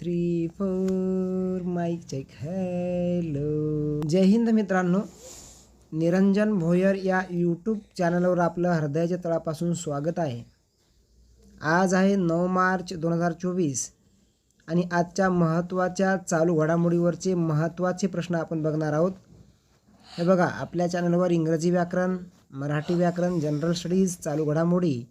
Three four mike check hello Jai Hind मित्रांनो. निरंजन भोयर या YouTube चॅनलवर आपलं हृदयाच्या तळापासून स्वागत आहे. आज आहे नऊ मार्च दोन हजार चोवीस आणि आजच्या महत्त्वाच्या चालू घडामोडीवरचे महत्त्वाचे प्रश्न आपण बघणार आहोत. हे बघा आपल्या चॅनलवर इंग्रजी व्याकरण मराठी व्याकरण जनरल स्टडीज चालू घडामोडी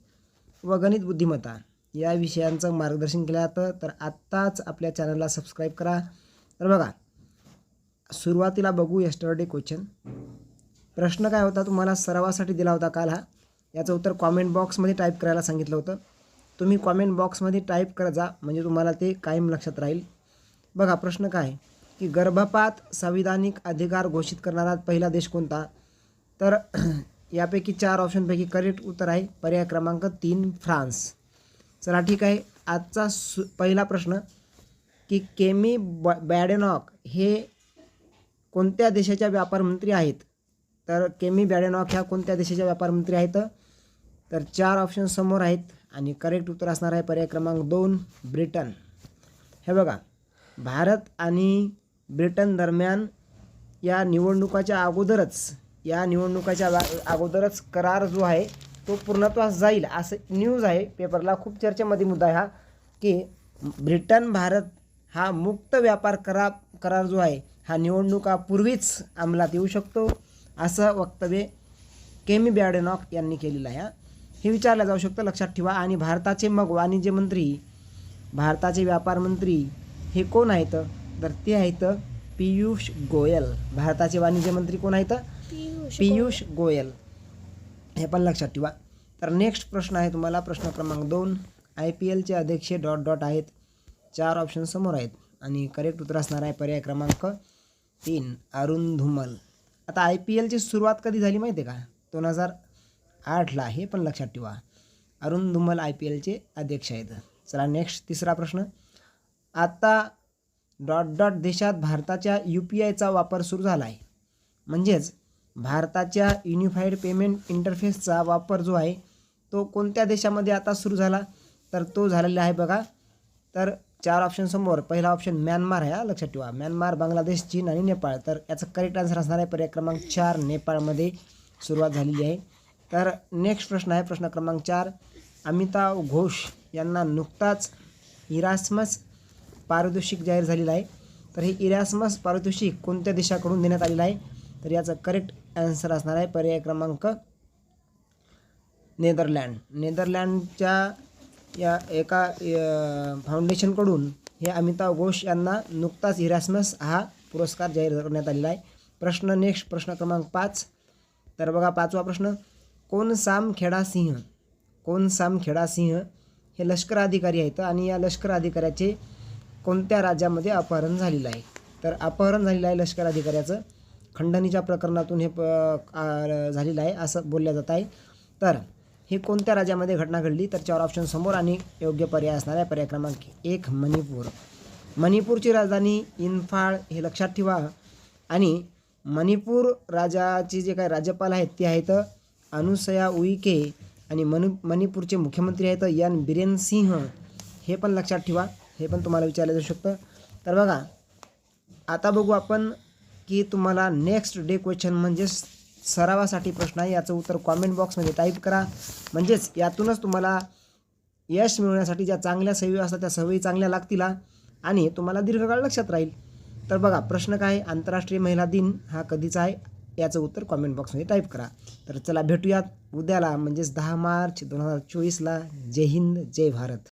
व गणित बुद्धिमत्ता. या विषयांचं मार्गदर्शन केलं जातं. तर आत्ताच आपल्या चॅनलला सबस्क्राईब करा. तर बघा सुरुवातीला बघू यस्टरडे क्वेश्चन प्रश्न काय होता? तुम्हाला सरावासाठी दिला होता काल हा. याचं उत्तर कॉमेंट बॉक्समध्ये टाईप करायला सांगितलं होतं. तुम्ही कॉमेंट बॉक्समध्ये टाईप करत जा म्हणजे तुम्हाला ते कायम लक्षात राहील. बघा प्रश्न काय की गर्भपात संविधानिक अधिकार घोषित करणारा पहिला देश कोणता? तर यापैकी चार ऑप्शनपैकी करेक्ट उत्तर आहे. पर्याय क्रमांक तीन फ्रान्स. चला ठीक आहे. आजचा सु पहिला प्रश्न की केमी ब बॅडेनॉक हे कोणत्या देशाच्या व्यापार मंत्री आहेत? तर केमी बॅडेनॉक ह्या कोणत्या देशाच्या व्यापार मंत्री आहेत? तर चार ऑप्शन समोर आहेत आणि करेक्ट उत्तर असणार आहे पर्याय क्रमांक दोन ब्रिटन. हे बघा भारत आणि ब्रिटन दरम्यान या निवडणुकाच्या अगोदरच या निवडणुकाच्या अगोदरच करार जो आहे तो पूर्णत्वास जाईल असं न्यूज आहे. पेपरला खूप चर्चेमध्ये मुद्दा आहे हा की ब्रिटन भारत हा मुक्त व्यापार करा करार जो आहे हा निवडणुकापूर्वीच अंमलात येऊ शकतो असं वक्तव्य केमी बॅडेनॉक यांनी केलेलं आहे हा. विचारलं जाऊ शकतं लक्षात ठेवा. आणि भारताचे मग वाणिज्य मंत्री भारताचे व्यापार मंत्री हे कोण आहेत? तर ते आहेत पियुष गोयल. भारताचे वाणिज्य मंत्री कोण आहेत? पियुष गोयल. हे पण लक्षात ठेवा. तर नेक्स्ट प्रश्न आहे तुम्हाला प्रश्न क्रमांक दोन. आय पी एलचे अध्यक्ष डॉट डॉट आहेत. चार ऑप्शन समोर आहेत. आणि करेक्ट उत्तर असणार आहे पर्याय क्रमांक तीन अरुण धुमल. आता आय पी एलची सुरुवात कधी झाली माहिती आहे का? दोन हजार आठला हे पण लक्षात ठेवा. अरुण धुमल आय पी एलचे अध्यक्ष आहेत. चला नेक्स्ट तिसरा प्रश्न. आता डॉट डॉट देशात भारताच्या यू पी आयचा वापर सुरू झाला आहे म्हणजेच भारताच्या युनिफाईड पेमेंट इंटरफेसचा वापर जो आहे तो कोणत्या देशामध्ये आता सुरू झाला? तर तो झालेला आहे बघा. तर चार ऑप्शन समोर पहिला ऑप्शन म्यानमार आहे लक्षात ठेवा. म्यानमार बांगलादेश चीन आणि नेपाळ. तर याचं करेक्ट आन्सर असणार आहे पर्याय क्रमांक चार नेपाळमध्ये सुरुवात झालेली आहे. तर नेक्स्ट प्रश्न आहे प्रश्न क्रमांक चार. अमिताभ घोष यांना नुकताच इरास्मस पारितोषिक जाहीर झालेलं आहे. तर हे इरास्मस पारितोषिक कोणत्या देशाकडून देण्यात आलेलं आहे? तर याचं करेक्ट आन्सर असणार आहे. पर्याय क्रमांक नेदरलँड. नेदरलँडच्या या एका फाउंडेशनकडून हे अमिताभ घोष यांना नुकताच हिरासमस हा पुरस्कार जाहीर करण्यात आलेला आहे. प्रश्न नेक्स्ट प्रश्न क्रमांक पाच. तर बघा पाचवा प्रश्न. कोण साम खेडा सिंह? कोण साम खेडा सिंह? हे लष्कर अधिकारी आहेत आणि या लष्कर अधिकाऱ्याचे कोणत्या राज्यामध्ये अपहरण झालेलं आहे? तर अपहरण झालेलं आहे लष्कर अधिकाऱ्याचं. खंडणीच्या प्रकरणातून हे प झालेलं आहे असं बोललं जात आहे. तर हे कोणत्या राज्यामध्ये घटना घडली? तर चार ऑप्शन समोर आणि योग्य पर्याय असणार आहे. पर्याय क्रमांक एक मणिपूर. मणिपूरची राजधानी इन्फाळ हे लक्षात ठेवा. आणि मणिपूर राजाचे जे काही राज्यपाल आहेत ते आहेत अनुसया उईके आणि मनु मणिपूरचे मुख्यमंत्री आहेत यन बिरेन सिंह हे पण लक्षात ठेवा. हे पण तुम्हाला विचारलं जाऊ शकतं. तर बघा आता बघू आपण की तुम्हाला नेक्स्ट डे क्वेश्चन म्हणजेच सरावासाठी प्रश्न आहे. याचं उत्तर कॉमेंट बॉक्समध्ये टाईप करा. म्हणजेच यातूनच तुम्हाला यश मिळवण्यासाठी ज्या चांगल्या सवयी असतात त्या सवयी चांगल्या लागतील आणि तुम्हाला दीर्घकाळ लक्षात राहील. तर बघा प्रश्न काय आहे? आंतरराष्ट्रीय महिला दिन हा कधीचा आहे? याचं उत्तर कॉमेंट बॉक्समध्ये टाईप करा. तर चला भेटूयात उद्याला म्हणजेच दहा मार्च दोन हजार चोवीसला. जय हिंद जय भारत.